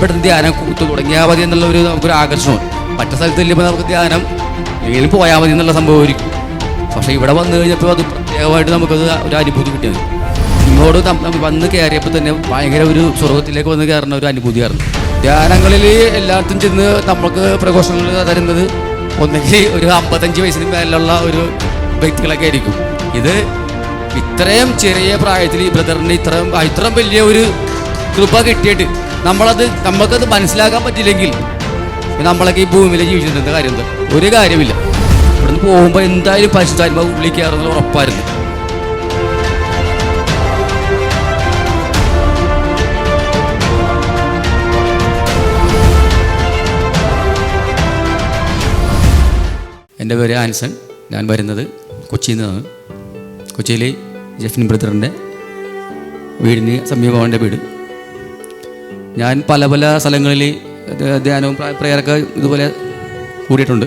പെട്ടെന്ന് ധ്യാനം കൂത്തു തുടങ്ങിയാൽ മതി എന്നുള്ള ഒരു നമുക്കൊരു ആകർഷണം. മറ്റു സ്ഥലത്ത് ചെല്ലുമ്പോൾ നമുക്ക് ധ്യാനം എങ്കിലും പോയാൽ മതി എന്നുള്ള സംഭവമായിരിക്കും. പക്ഷേ ഇവിടെ വന്നു കഴിഞ്ഞപ്പോൾ അത് പ്രത്യേകമായിട്ട് നമുക്കത് ഒരു അനുഭൂതി കിട്ടിയത്. ഇങ്ങോട്ട് വന്ന് കയറിയപ്പോൾ തന്നെ ഭയങ്കര ഒരു സ്വർഗത്തിലേക്ക് വന്ന് കയറുന്ന ഒരു അനുഭൂതിയായിരുന്നു ധ്യാനങ്ങളിൽ എല്ലായിടത്തും ചെന്ന് നമുക്ക് പ്രഘോഷങ്ങൾ തരുന്നത് ഒന്നെങ്കിൽ ഒരു അമ്പത്തഞ്ച് വയസ്സിന് മേലുള്ള ഒരു വ്യക്തികളൊക്കെ ആയിരിക്കും. ഇത് ഇത്രയും ചെറിയ പ്രായത്തിൽ ഈ ബ്രദറിന് ഇത്രയും ഇത്രയും വലിയ ഒരു കൃപ കിട്ടിയിട്ട് നമ്മളത് നമുക്കത് മനസ്സിലാക്കാൻ പറ്റില്ലെങ്കിൽ നമ്മളൊക്കെ ഈ ഭൂമിയിൽ ജീവിച്ചിട്ടുണ്ട് കാര്യം എന്താ? ഒരു കാര്യമില്ല. ഇവിടുന്ന് പോകുമ്പോൾ എന്തായാലും പരിശുദ്ധാത്മാവ് കയറുന്നത് ഉറപ്പായിരുന്നു. എന്റെ പേര് ആൻസൺ. ഞാൻ വരുന്നത് കൊച്ചിയിൽ നിന്നാണ്. കൊച്ചിയിലെ ജെഫിൻ ബ്രദറിന്റെ വീടിന് സമീപമാണ് എന്റെ വീട്. ഞാൻ പല പല സ്ഥലങ്ങളിൽ ധ്യാനവും പ്രേയറൊക്കെ ഇതുപോലെ കൂടിയിട്ടുണ്ട്.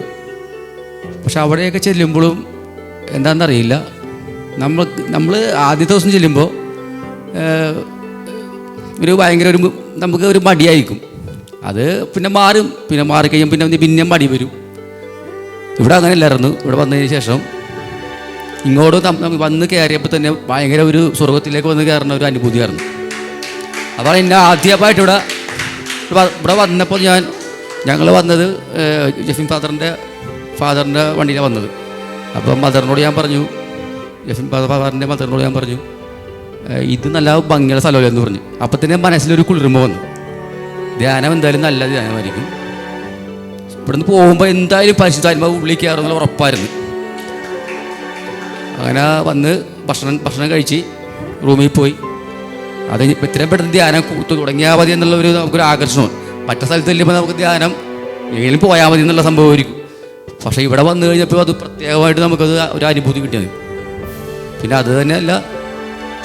പക്ഷെ അവിടെയൊക്കെ ചെല്ലുമ്പോഴും എന്താണെന്നറിയില്ല. നമ്മൾ നമ്മൾ ആദ്യത്തെ ദിവസം ചെല്ലുമ്പോൾ ഒരു ഭയങ്കര ഒരു നമുക്ക് ഒരു മടിയായിരിക്കും. അത് പിന്നെ മാറും. പിന്നെ മാറിക്കഴിഞ്ഞാൽ പിന്നെ പിന്നെ മടി വരും. ഇവിടെ അങ്ങനെ ഇല്ലായിരുന്നു ഇവിടെ വന്നതിന് ശേഷം ഇങ്ങോട്ട് വന്ന് കയറിയപ്പോൾ തന്നെ ഭയങ്കര ഒരു സ്വർഗത്തിലേക്ക് വന്ന് കയറുന്ന ഒരു അനുഭൂതിയായിരുന്നു. അപ്പോൾ എന്നെ ആദ്യമായിട്ട് ഇവിടെ ഇവിടെ- വന്നപ്പോൾ ഞാൻ ഞങ്ങൾ വന്നത് ജഫിൻ ഫാദറിന്റെ ഫാദറിന്റെ വണ്ടിയിലാണ് വന്നത്. അപ്പോൾ മദറിനോട് ഞാൻ പറഞ്ഞു ജഫിൻ ഫാദറിന്റെ മദറിനോട് ഞാൻ പറഞ്ഞു ഇത് നല്ല ഭംഗിയുള്ള സ്ഥലമല്ലേ എന്ന് പറഞ്ഞു. അപ്പോൾ തന്നെ മനസ്സിലൊരു കുളിർമ വന്നു. ധ്യാനം എന്തായാലും നല്ല ധ്യാനമായിരിക്കും. ഇവിടുന്ന് പോകുമ്പോൾ എന്തായാലും പരിശുദ്ധാത്മാവ് ഉള്ളിൽ കയറുന്നുള്ള ഉറപ്പായിരുന്നു. അങ്ങനെ വന്ന് ഭക്ഷണം ഭക്ഷണം കഴിച്ച് റൂമിൽ പോയി. അത് ഇത്രയും പെട്ടെന്ന് ധ്യാനം തുടങ്ങിയാൽ മതി എന്നുള്ള ഒരു നമുക്കൊരു ആകർഷണമാണ് മറ്റു സ്ഥലത്ത് ചെല്ലുമ്പോൾ നമുക്ക് ധ്യാനം എങ്കിലും പോയാൽ മതി എന്നുള്ള സംഭവമായിരിക്കും പക്ഷേ ഇവിടെ വന്നു കഴിഞ്ഞപ്പോൾ അത് പ്രത്യേകമായിട്ട് നമുക്കത് ഒരു അനുഭൂതി കിട്ടിയത്. പിന്നെ അത് തന്നെയല്ല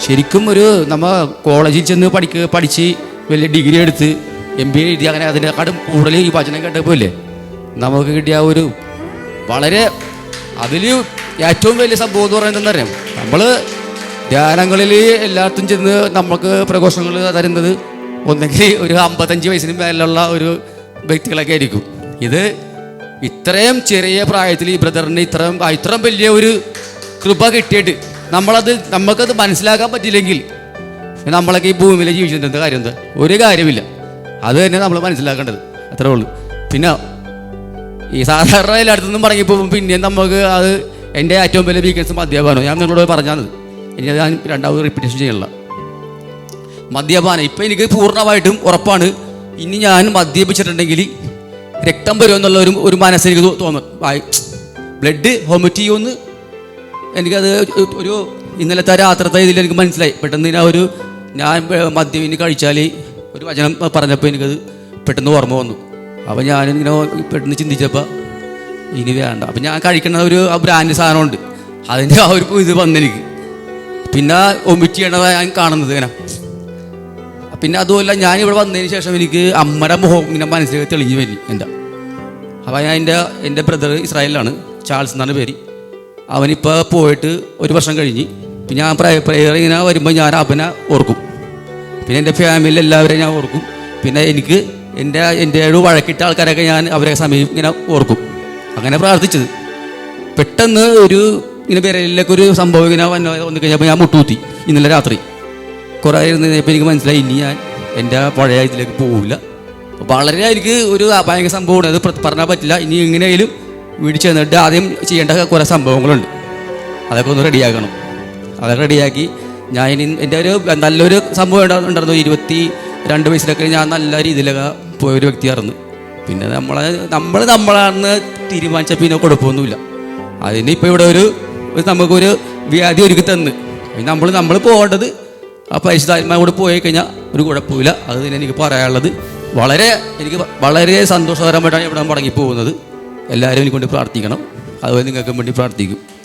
ശരിക്കും ഒരു നമ്മൾ കോളേജിൽ ചെന്ന് പഠിക്ക പഠിച്ച് വലിയ ഡിഗ്രി എടുത്ത് എം ബി എ എഴുതി അങ്ങനെ അതിനെക്കാട്ടും കൂടുതൽ ഈ വചനം കേട്ടപ്പോൾ ഇല്ലേ? നമുക്ക് കിട്ടിയ ഒരു വളരെ അതിൽ ഏറ്റവും വലിയ സംഭവം എന്ന് പറയുന്നത് എന്താ പറയാ നമ്മൾ ധ്യാനങ്ങളിൽ എല്ലായിടത്തും ചെന്ന് നമുക്ക് പ്രഘോഷങ്ങൾ തരുന്നത് ഒന്നെങ്കിൽ ഒരു അമ്പത്തഞ്ച് വയസ്സിന് മേലുള്ള ഒരു വ്യക്തികളൊക്കെ ആയിരിക്കും. ഇത് ഇത്രയും ചെറിയ പ്രായത്തിൽ ഈ ബ്രദറിന് ഇത്രയും ഇത്രയും വലിയ ഒരു കൃപ കിട്ടിയിട്ട് നമ്മളത് നമുക്കത് മനസ്സിലാക്കാൻ പറ്റില്ലെങ്കിൽ പിന്നെ നമ്മളൊക്കെ ഈ ഭൂമിയിൽ ജീവിച്ചിട്ടുണ്ട് കാര്യം എന്താ? ഒരു കാര്യമില്ല. അത് തന്നെ നമ്മൾ മനസ്സിലാക്കേണ്ടത്. അത്രേ ഉള്ളൂ. പിന്നെ ഈ സാധാരണ എല്ലായിടത്തുനിന്നും പറഞ്ഞപ്പോൾ പിന്നെയും നമുക്ക് അത് എന്റെ ഏറ്റവും വലിയ വീക്കൻസും മദ്യപാനം. ഞാൻ നിങ്ങളോട് പറഞ്ഞത് ഇനി ഞാൻ രണ്ടാമത് റിപ്പീറ്റേഷൻ ചെയ്യണില്ല മദ്യപാനം. ഇപ്പം എനിക്ക് പൂർണമായിട്ടും ഉറപ്പാണ്. ഇനി ഞാൻ മദ്യപിച്ചിട്ടുണ്ടെങ്കിൽ രക്തം വരുമെന്നുള്ള ഒരു ഒരു മനസ്സ് എനിക്ക് തോന്നുന്നു ബ്ലഡ് വോമിറ്റ് ചെയ്യുമെന്ന് എനിക്കത് ഒരു ഇന്നലത്തെ രാത്രത്തെ ഇതിൽ എനിക്ക് മനസ്സിലായി. പെട്ടെന്ന് ഞാൻ ഒരു ഞാൻ മദ്യം ഇനി കഴിച്ചാൽ ഒരു വചനം പറഞ്ഞപ്പോൾ എനിക്കത് പെട്ടെന്ന് ഓർമ്മ വന്നു. അപ്പോൾ ഞാനിങ്ങനെ പെട്ടെന്ന് ചിന്തിച്ചപ്പോൾ ഇനി വേണ്ട. അപ്പം ഞാൻ കഴിക്കുന്ന ഒരു ബ്രാൻഡ് സാധനമുണ്ട്. അതിന്റെ ആ ഒരു ഇത് വന്നെനിക്ക്. പിന്നെ ഒമിറ്റ് ചെയ്യണതാണ് ഞാൻ കാണുന്നത് ഇങ്ങനെ. പിന്നെ അതുമല്ല ഞാൻ ഇവിടെ വന്നതിന് ശേഷം എനിക്ക് അമ്മയുടെ മുഖം ഇങ്ങനെ മനസ്സിലേക്ക് തെളിഞ്ഞു വരി എന്റെ. അപ്പോൾ ഞാൻ എന്റെ എന്റെ ബ്രദർ ഇസ്രായേലിലാണ് ചാൾസ് എന്നാണ് പേര്. അവനിപ്പോൾ പോയിട്ട് ഒരു വർഷം കഴിഞ്ഞ് പിന്നെ ഞാൻ പ്രേയർ ഇങ്ങനെ വരുമ്പോൾ ഞാൻ അവനെ ഓർക്കും. പിന്നെ എന്റെ ഫാമിലി എല്ലാവരെയും ഞാൻ ഓർക്കും. പിന്നെ എനിക്ക് എന്റെ എന്റെ ഒരു വഴക്കിട്ട ആൾക്കാരൊക്കെ ഞാൻ അവരെ സമയം ഇങ്ങനെ ഓർക്കും. അങ്ങനെ പ്രാർത്ഥിച്ചത്. പെട്ടെന്ന് ഒരു ഇങ്ങനെ വിരലിലൊക്കെ ഒരു സംഭവം ഇങ്ങനെ വന്ന വന്നു കഴിഞ്ഞപ്പോൾ ഞാൻ മുട്ടുകുത്തി ഇന്നലെ രാത്രി. കുറേ ഇരുന്ന് കഴിഞ്ഞപ്പോൾ എനിക്ക് മനസ്സിലായി. ഇനി ഞാൻ എന്റെ പഴയ ഇതിലേക്ക് പോവില്ല. വളരെ എനിക്ക് ഒരു ഭയങ്കര സംഭവമാണ്. അത് പറഞ്ഞാൽ പറ്റില്ല. ഇനി എങ്ങനെയായാലും വീട്ടിൽ ചെന്നിട്ട് ആദ്യം ചെയ്യേണ്ട കുറേ സംഭവങ്ങളുണ്ട്. അതൊക്കെ ഒന്ന് റെഡിയാക്കണം. അതൊക്കെ റെഡിയാക്കി ഞാൻ ഇനി എന്റെ ഒരു നല്ലൊരു സംഭവം ഉണ്ടായിരുന്നു. ഇരുപത്തി രണ്ട് വയസ്സിലൊക്കെ ഞാൻ നല്ല രീതിയിലൊക്കെ പോയൊരു വ്യക്തിയായിരുന്നു പിന്നെ നമ്മളെ നമ്മൾ നമ്മളാണെന്ന് തീരുമാനിച്ച പിന്നെ കുഴപ്പമൊന്നുമില്ല. അതിന് ഇപ്പോൾ ഇവിടെ ഒരു നമുക്കൊരു വ്യാധി ഒരുക്കി തന്ന്. നമ്മൾ നമ്മൾ പോകേണ്ടത് ആ പരിശുദ്ധാത്മാവോട് പോയി കഴിഞ്ഞാൽ ഒരു കുഴപ്പമില്ല. അത് തന്നെ എനിക്ക് പറയാനുള്ളത്. വളരെ എനിക്ക് വളരെ സന്തോഷകരമായിട്ടാണ് ഇവിടെ മടങ്ങി പോകുന്നത് എല്ലാവരും എനിക്ക് വേണ്ടി പ്രാർത്ഥിക്കണം. അതുപോലെ നിങ്ങൾക്കും വേണ്ടി പ്രാർത്ഥിക്കും.